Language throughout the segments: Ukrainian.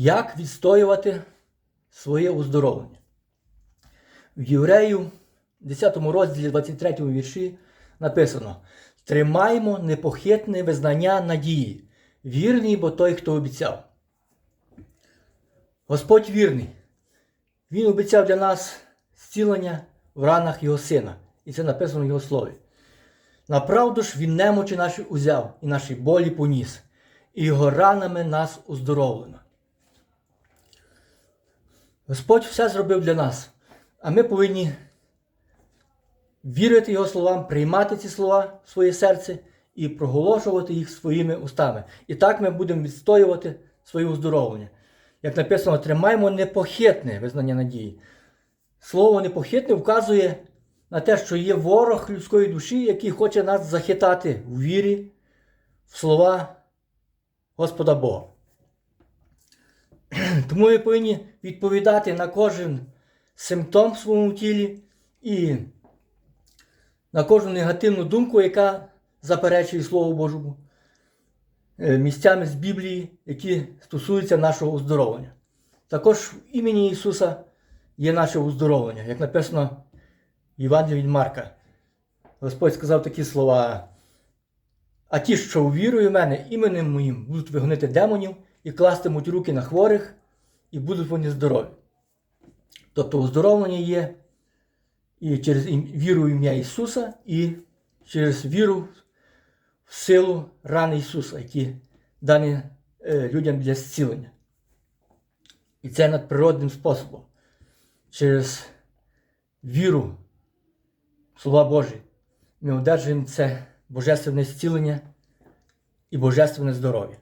Як відстоювати своє оздоровлення? В Єврею, 10 розділі 23 вірші написано: Тримаймо непохитне визнання надії, вірний, бо той, хто обіцяв. Господь вірний. Він обіцяв для нас зцілення в ранах Його Сина. І це написано в Його слові. Направду ж Він немочі наші узяв і наші болі поніс, і його ранами нас оздоровлено. Господь все зробив для нас, а ми повинні вірити Його словам, приймати ці слова в своє серце і проголошувати їх своїми устами. І так ми будемо відстоювати своє оздоровлення. Як написано, тримаємо непохитне визнання надії. Слово непохитне вказує на те, що є ворог людської душі, який хоче нас захитати в вірі, в слова Господа Бога. Тому ми повинні відповідати на кожен симптом в своєму тілі і на кожну негативну думку, яка заперечує Слово Божому, е, місцями з Біблії, які стосуються нашого оздоровлення. Також в імені Ісуса є наше оздоровлення, як написано в Євангелії від Марка. Господь сказав такі слова. А ті, що увірують в мене, іменем моїм будуть вигонити демонів і кластимуть руки на хворих, і будуть вони здорові. Тобто оздоровлення є і через віру в ім'я Ісуса, і через віру в силу рани Ісуса, які дані е, людям для зцілення. І це надприродним способом. Через віру в Слова Божі ми одержуємо це божественне зцілення і божественне здоров'я.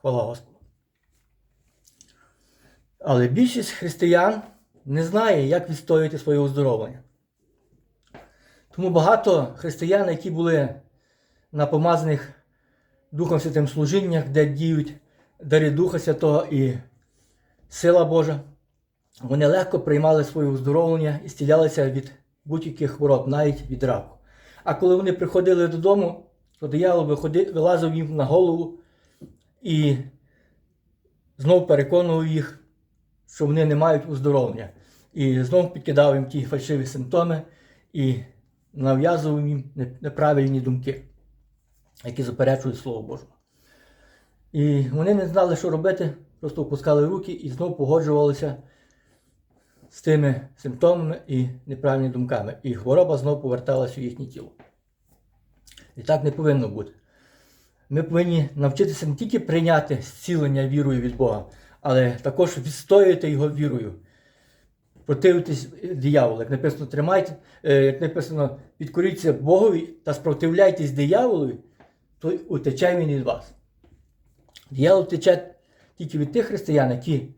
Хвала Господу. Але більшість християн не знає, як відстоювати своє оздоровлення. Тому багато християн, які були на помазаних Духом Святим служіннях, де діють дари Духа Святого і сила Божа, вони легко приймали своє оздоровлення і стілялися від будь-яких хвороб, навіть від раку. А коли вони приходили додому, то диявол вилазив їм на голову і знов переконував їх, що вони не мають оздоровлення. І знов підкидав їм ті фальшиві симптоми і нав'язував їм неправильні думки, які заперечують Слово Боже. І вони не знали, що робити, просто опускали руки і знов погоджувалися з тими симптомами і неправильними думками. І хвороба знов поверталася в їхнє тіло. І так не повинно бути. Ми повинні навчитися не тільки прийняти зцілення вірою від Бога, але також відстоювати його вірою. Противитись дияволу. Як написано, тримайте, е, як написано, підкоріться Богові та спротивляйтесь дияволові, то утече він від вас. Диявол тече тільки від тих християн, які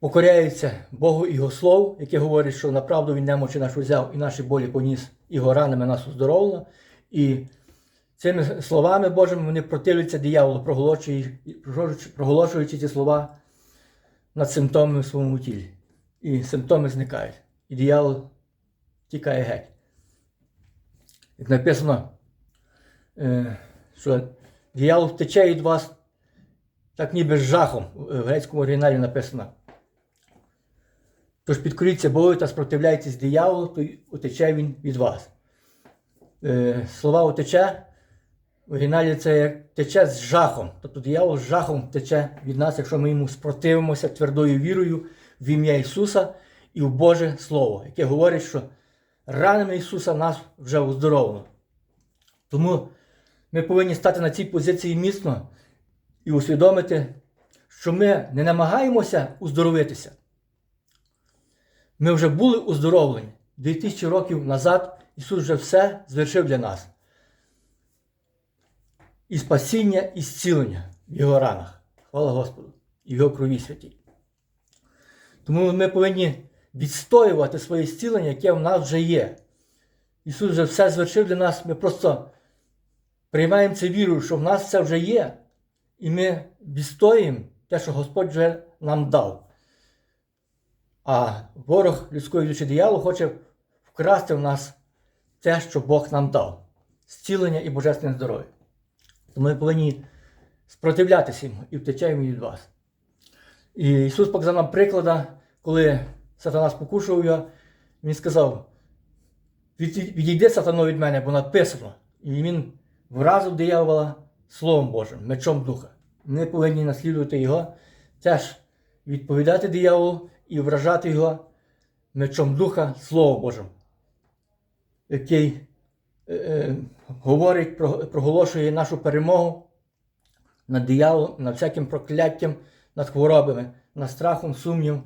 покоряються Богу і Його Слову, яке говорить, що направду Він немочі нашу взяв і наші болі поніс, його ранами нас оздоровлено. І цими словами Божими вони противляться дияволу, проголошуючи, проголошуючи ці слова над симптомами в своєму тілі. І симптоми зникають. І диявол тікає геть. Як написано, е, що диявол втече від вас так ніби з жахом. В грецькому оригіналі написано. Тож підкоріться Богу та спротивляйтесь дияволу, то й утече він від вас. Е, слова утече в оригіналі це тече з жахом. Тобто диявол з жахом тече від нас, якщо ми йому спротивимося твердою вірою в ім'я Ісуса і в Боже Слово, яке говорить, що ранами Ісуса нас вже оздоровлено. Тому ми повинні стати на цій позиції міцно і усвідомити, що ми не намагаємося оздоровитися. Ми вже були оздоровлені. 2000 років назад Ісус вже все звершив для нас. І спасіння, і зцілення в Його ранах. Хвала Господу, і Його крові святій. Тому ми повинні відстоювати своє зцілення, яке в нас вже є. Ісус вже все звершив для нас. Ми просто приймаємо це вірою, що в нас це вже є. І ми відстоїмо те, що Господь вже нам дав. А ворог людської душі диявол хоче вкрасти в нас те, що Бог нам дав зцілення і божественне здоров'я. Тому ми повинні спротивлятися йому і втече він від вас. І Ісус показав нам приклада, коли сатана спокушував його, Він сказав: відійди сатано від мене, бо написано. І він вразив диявола Словом Божим, мечом духа. Ми повинні наслідувати його, теж відповідати дияволу і вражати його мечом духа Словом Божим, який е, е, говорить, про- проголошує нашу перемогу над дияволом, над всяким прокляттям, над хворобами, над страхом, сумнівом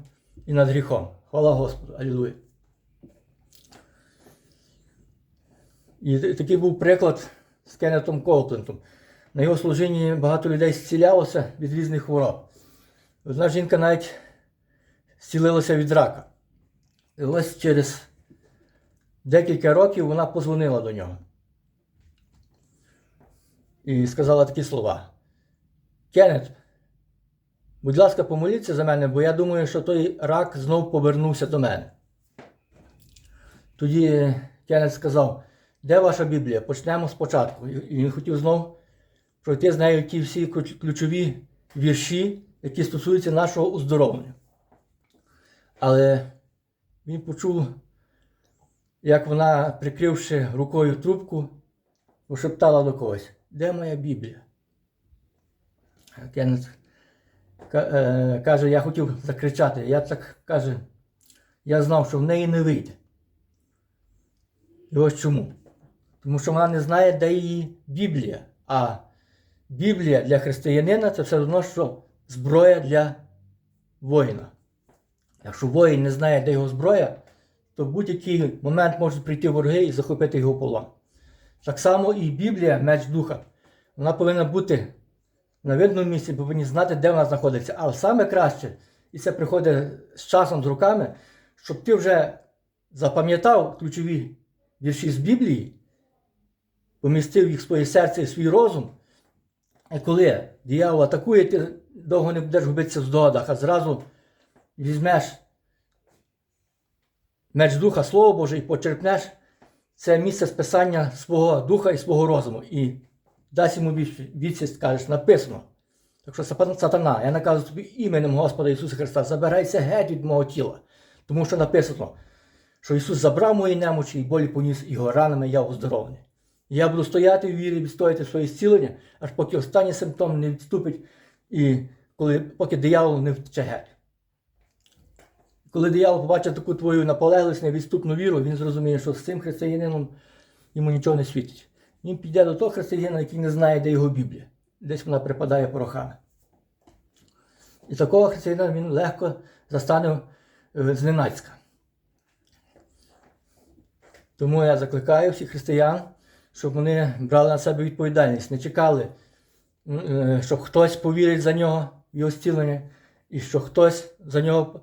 і над гріхом. Хвала Господу! Алілуя! І такий був приклад з Кеннетом Колплентом. На його служінні багато людей зцілялося від різних хвороб. Одна жінка навіть зцілилася від рака. І ось через декілька років вона позвонила до нього і сказала такі слова. Кеннет, будь ласка, помоліться за мене, бо я думаю, що той рак знов повернувся до мене. Тоді Кеннет сказав, де ваша Біблія? Почнемо спочатку. І він хотів знов пройти з нею ті всі ключові вірші, які стосуються нашого оздоровлення. Але він почув, як вона, прикривши рукою трубку, пошептала до когось, де моя Біблія? Кеннет е, каже, я хотів закричати. Я так каже, я знав, що в неї не вийде. І ось чому? Тому що вона не знає, де її Біблія. А Біблія для християнина це все одно, що зброя для воїна. Якщо воїн не знає, де його зброя, то в будь-який момент можуть прийти вороги і захопити його полон. Так само і Біблія, меч духа, вона повинна бути на видному місці, повинні знати, де вона знаходиться. Але саме краще, і це приходить з часом, з руками, щоб ти вже запам'ятав ключові вірші з Біблії, помістив їх в своє серце і свій розум. І коли диявол атакує, ти довго не будеш губитися в здогадах, а зразу візьмеш меч духа, Слово Боже, і почерпнеш це місце списання свого духа і свого розуму. І дасть йому відсість, скажеш, написано. Так що сатана, я наказую тобі іменем Господа Ісуса Христа, забирайся геть від мого тіла. Тому що написано, що Ісус забрав мої немочі і болі поніс, його ранами я оздоровлений. Я буду стояти в вірі, відстояти своє зцілення, аж поки останній симптом не відступить, і коли, поки диявол не втече геть. Коли диявол побачить таку твою наполегливість, невідступну віру, він зрозуміє, що з цим християнином йому нічого не світить. Він піде до того християнина, який не знає, де його Біблія. Десь вона припадає порохами. І такого християнина він легко застане е, зненацька. Тому я закликаю всіх християн, щоб вони брали на себе відповідальність, не чекали, е, хтось повірить за нього в його зцілення, і що хтось за нього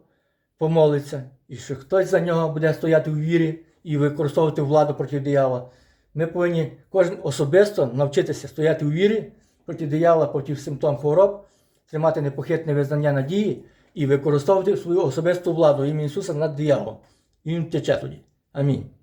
помолиться, і що хтось за нього буде стояти у вірі і використовувати владу проти диявола. Ми повинні кожен особисто навчитися стояти у вірі проти диявола, проти симптом хвороб, тримати непохитне визнання надії і використовувати свою особисту владу ім'я Ісуса над дияволом. І він втече тоді. Амінь.